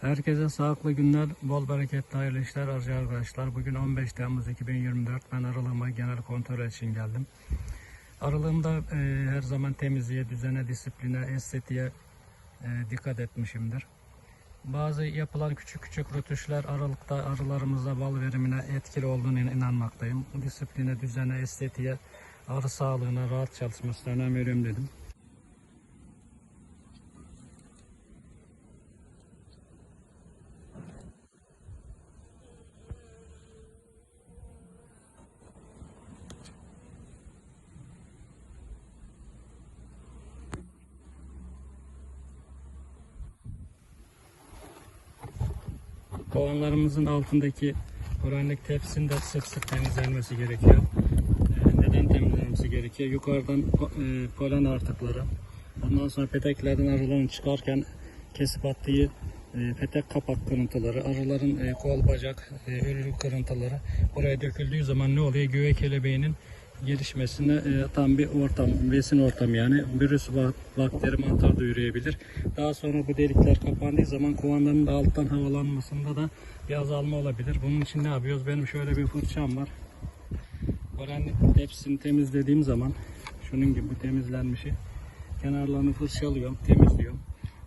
Herkese sağlıklı günler, bol bereketli hayırlı işler arzu arkadaşlar. Bugün 15 Temmuz 2024. Ben aralığıma genel kontrol için geldim. Aralığımda e, her zaman temizliğe, düzene, disipline, estetiğe e, dikkat etmişimdir. Bazı yapılan küçük küçük rötuşlar aralıkta arılarımızda bal verimine etkili olduğunu inanmaktayım. Disipline, düzene, estetiğe, arı sağlığına, rahat çalışmasına önem veriyorum dedim. Kovanlarımızın altındaki oranlık tepsinin de sık sık temizlenmesi gerekiyor. Ee, Neden temizlenmesi gerekiyor? Yukarıdan po- polen artıkları, ondan sonra peteklerden arıların çıkarken kesip attığı e, petek kapak kırıntıları, arıların e, kol bacak, e, ölü kırıntıları buraya döküldüğü zaman ne oluyor? Güve kelebeğinin gelişmesine e, tam bir ortam, besin ortamı yani virüs, bak- bakteri, mantar da üreyebilir. Daha sonra bu delikler kapandığı zaman kovanların da alttan havalanmasında da bir azalma olabilir. Bunun için ne yapıyoruz? Benim şöyle bir fırçam var. Polen hepsini temizlediğim zaman şunun gibi temizlenmişi kenarlarını fırçalıyorum, temizliyorum.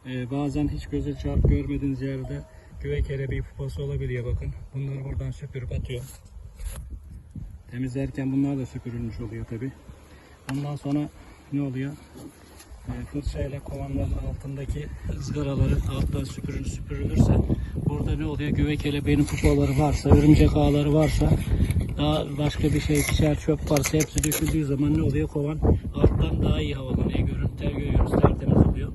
Ee, bazen hiç göze çarp görmediğiniz yerde güve kelebeği pupası olabiliyor bakın. Bunları buradan süpürüp atıyorum. Temizlerken bunlar da süpürülmüş oluyor tabi. Ondan sonra ne oluyor? E, fırçayla kovanların altındaki ızgaraları alttan süpürül, süpürülürse burada ne oluyor? Güve kelebeğinin pupaları varsa, örümcek ağları varsa daha başka bir şey, çer çöp varsa hepsi döküldüğü zaman ne oluyor? Kovan alttan daha iyi havalanıyor. Görüntüler görüyoruz. Tertemiz oluyor.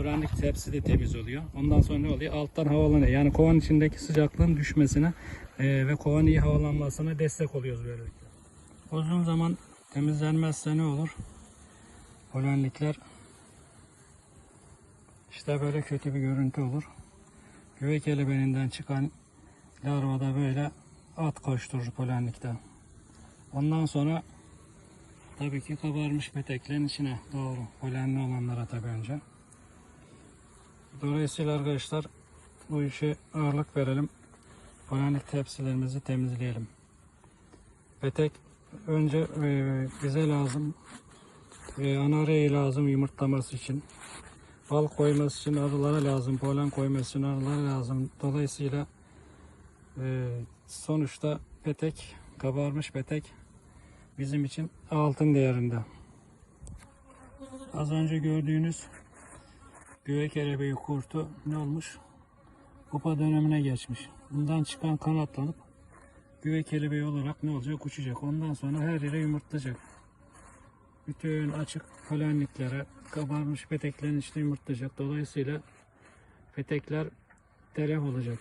Öğrendik tepsi de temiz oluyor. Ondan sonra ne oluyor? Alttan havalanıyor. Yani kovan içindeki sıcaklığın düşmesine e, ve kovan iyi havalanmasına destek oluyoruz böylelikle. Uzun zaman temizlenmezse ne olur? Polenlikler işte böyle kötü bir görüntü olur. Güve kelebeğinden çıkan larva da böyle at koşturur polenlikte. Ondan sonra tabii ki kabarmış peteklerin içine doğru polenli olanlara tabii önce. Dolayısıyla arkadaşlar bu işe ağırlık verelim. Polenlik tepsilerimizi temizleyelim. Petek önce e, bize lazım. E, ana arayı lazım yumurtlaması için. Bal koyması için arılara lazım. Polen koyması için arılara lazım. Dolayısıyla e, sonuçta petek, kabarmış petek bizim için altın değerinde. Az önce gördüğünüz güve kelebeği kurtu ne olmuş? Kupa dönemine geçmiş. Bundan çıkan kanatlanıp güve kelebeği olarak ne olacak? Uçacak. Ondan sonra her yere yumurtlayacak. Bütün açık polenliklere kabarmış peteklerin içine yumurtlayacak. Dolayısıyla petekler telef olacak.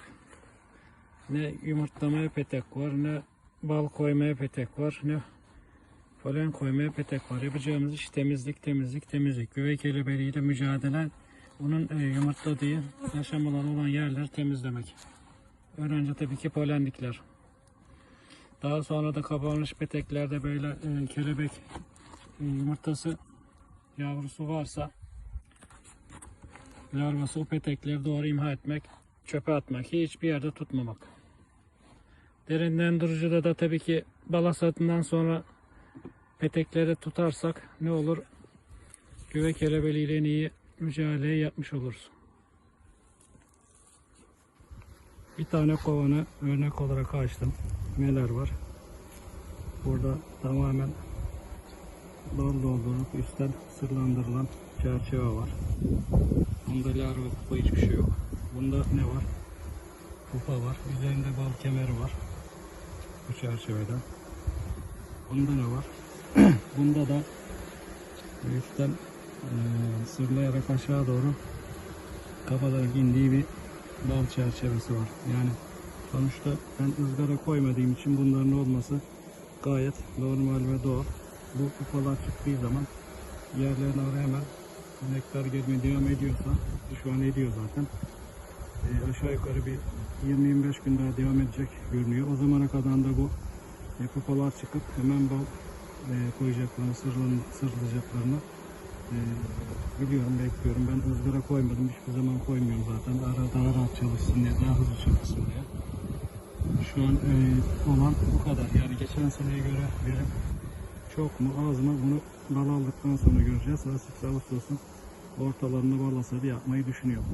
Ne yumurtlamaya petek var, ne bal koymaya petek var, ne polen koymaya petek var. Yapacağımız iş temizlik, temizlik, temizlik. Güve kelebeğiyle mücadele onun e, yumurtladığı yaşamalar olan yerler temizlemek. Önce tabii ki polenlikler. Daha sonra da kabarmış peteklerde böyle e, kelebek e, yumurtası yavrusu varsa larvası o petekleri doğru imha etmek, çöpe atmak, hiçbir yerde tutmamak. Derinden durucuda da tabii ki balasatından sonra petekleri tutarsak ne olur? Güve kelebeliğiyle iyi mücadele yapmış oluruz. Bir tane kovanı örnek olarak açtım. Neler var? Burada tamamen bal doldurup üstten sırlandırılan çerçeve var. Bunda larva pupa hiçbir şey yok. Bunda ne var? Pupa var. Üzerinde bal kemeri var. Bu çerçevede. Bunda ne var? Bunda da üstten sırlayarak aşağı doğru kafaların indiği bir bal çerçevesi var. Yani sonuçta ben ızgara koymadığım için bunların olması gayet normal ve doğal. Bu kupalar çıktığı zaman yerlerine oraya hemen nektar gelmeye devam ediyorsa şu an ediyor zaten. e, aşağı yukarı bir 20-25 gün daha devam edecek görünüyor. O zamana kadar da bu e, pupalar çıkıp hemen bal e, koyacaklarını, sırlayacaklarını e, biliyorum, bekliyorum. Ben ızgara koymadım, hiçbir zaman koymuyorum zaten. Ara daha rahat çalışsın diye, daha hızlı çalışsın diye. Şu an e, olan bu kadar. Yani geçen seneye göre verim çok mu az mı bunu bal aldıktan sonra göreceğiz. Ağustos Ağustos'un ortalarında bal hasadı yapmayı düşünüyorum.